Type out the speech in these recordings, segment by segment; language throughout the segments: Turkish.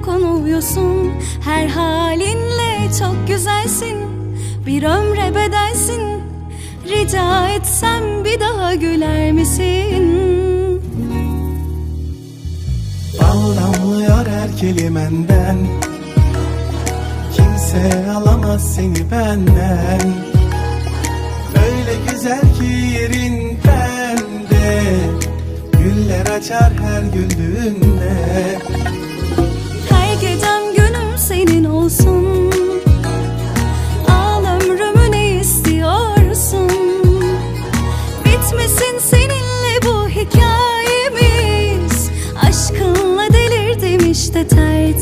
dokunuyorsun Her halinle çok güzelsin. Bir ömre bedelsin. Rica etsem bir daha güler misin? Bal her kelimenden. Kimse alamaz seni benden. Öyle güzel ki yerin bende Güller açar her güldüğünde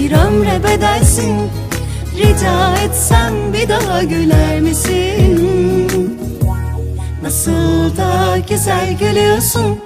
Bir ömre bedelsin Rica etsem bir daha güler misin? Nasıl da güzel gülüyorsun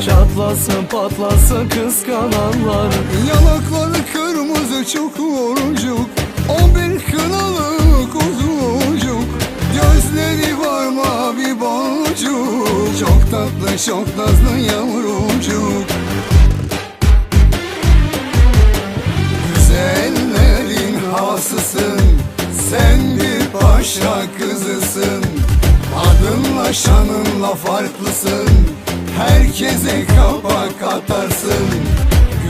Çatlasın patlasın kıskananlar. Yanakları kırmızı çukurcuk O bir kınalı kuzucuk Gözleri var mavi boncuk. Çok tatlı çok nazlı yavrucuk. Güzellerin hasısın Sen bir paşa kızısın. Adınla şanınla farklısın Herkese kapak atarsın.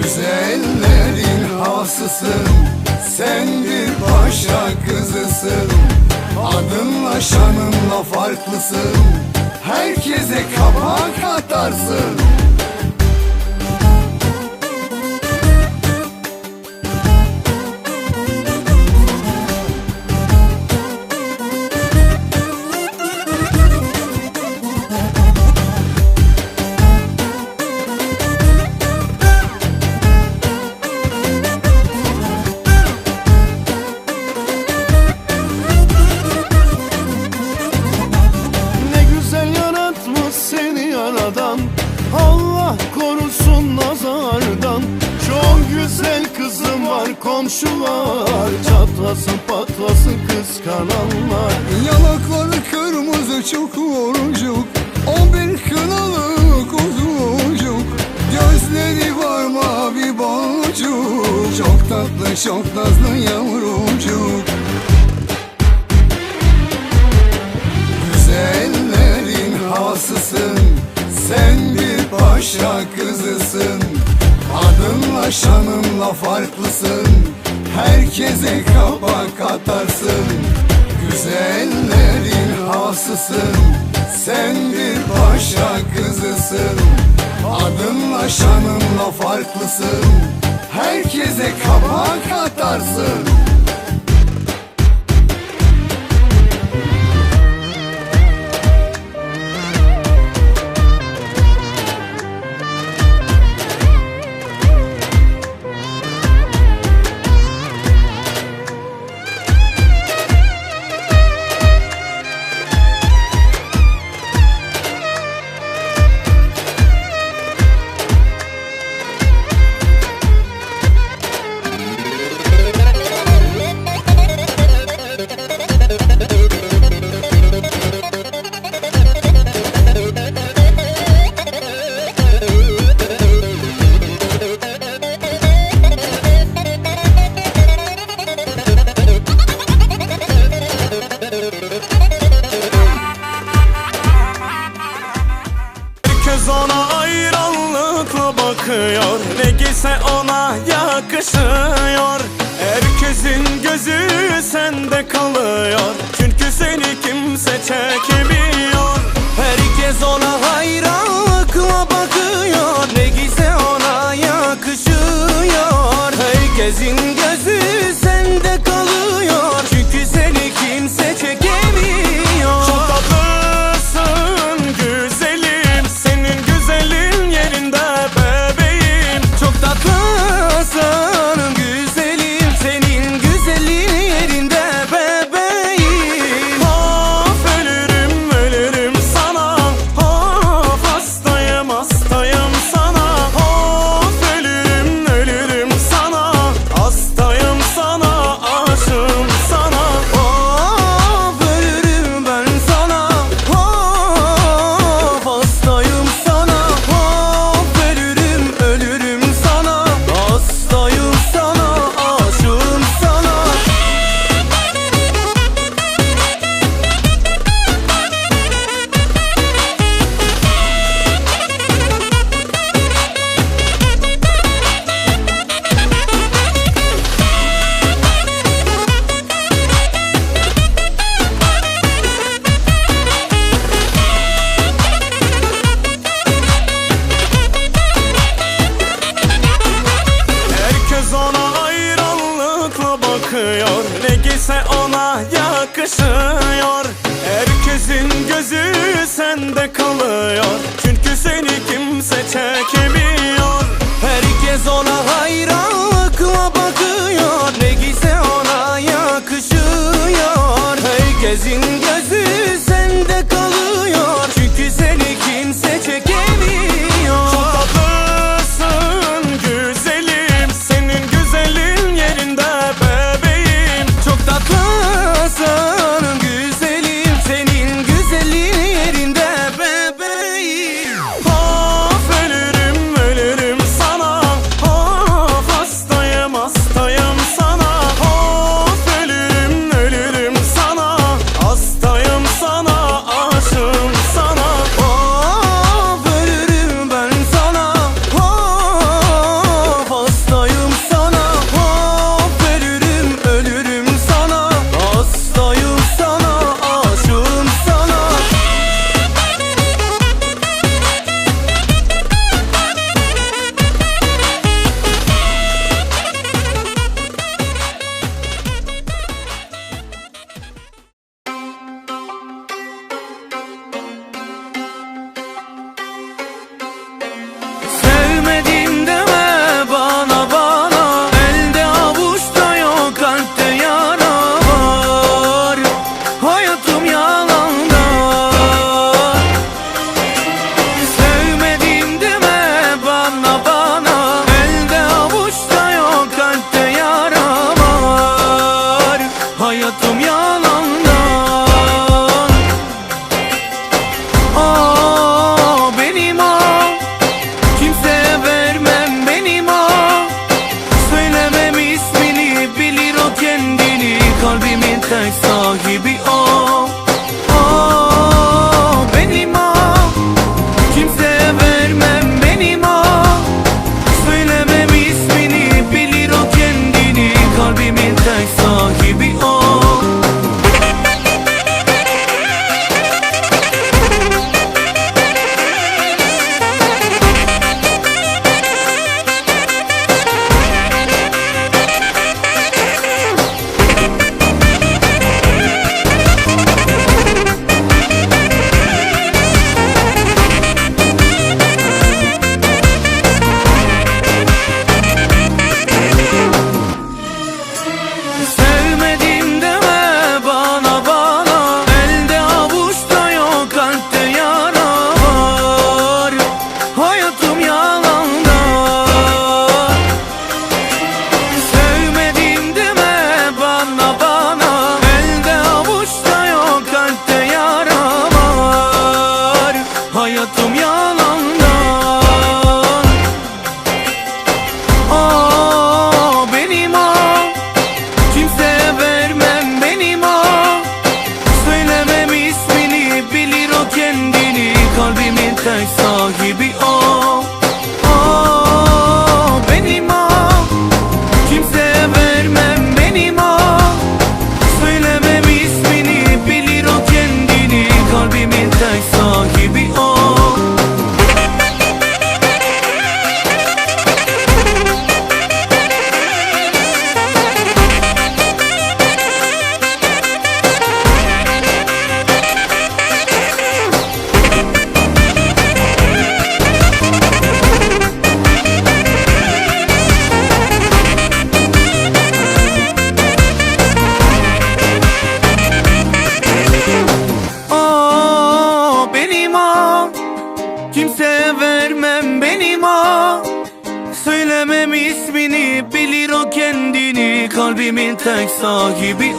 Güzellerin hasısın Sen bir paşa kızısın. Adınla şanınla farklısın. Herkese kapak atarsın kızısın. Adınla şanınla farklısın. Herkese kaba katarsın. Güzellerin hasısın. Sen bir paşa kızısın. Adınla şanınla farklısın. Herkese kaba katarsın. yaşasın. kalıyor. Çünkü seni kimse çekemiyor. Herkes ona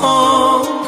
Home.